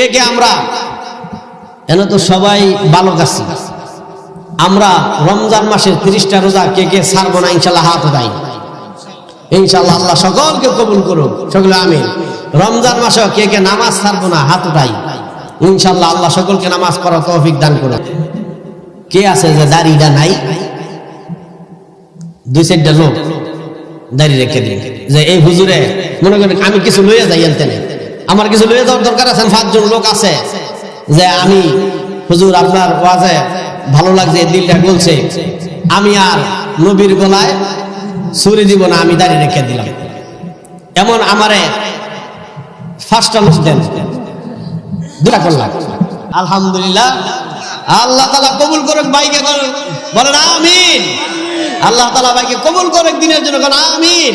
কে কে আমরা? এনে তো সবাই বালক আছি। আমরা রমজান মাসের তিরিশটা রোজা কে কে ছাড়বো না ইনশাল্লাহ হাত দেয় ইনশাল্লাহ আল্লাহ সকলকে কবুল করুক। সকলে আমি রমজান মাসে কে কে নামাজ ছাড়বো না হাত উঠাই ইনশাল্লাহ আল্লাহ সকলকে নামাজ পড়ার তৌফিক দান করুক। কে আছে যে দাড়িটা নাই? দুই চারটা লোক দাড়ি রেখে দিন। যে, এই হুজুরে, মনে করেন আমি কিছু লইয়া যাই এনতেনে। আমার কিছু লইয়া যাওয়ার দরকার আছে পাঁচজন লোক আছে। যে আমি, হুজুর, আপনার ওয়াজে ভালো লাগছে, দিলটা বলছে আমি আর নবীর গলায় ছুরি দিব না, আমি দাড়ি রেখে দিলাম। এমন আমারে ফার্স্ট লোক দেন। দুটা করলাম। আলহামদুলিল্লাহ, আল্লাহ তালা কবুল ভাইকে করুক বলেন আমিন। আল্লাহ তালা ভাইকে কবুল করুক দিনের জন্য আমিন।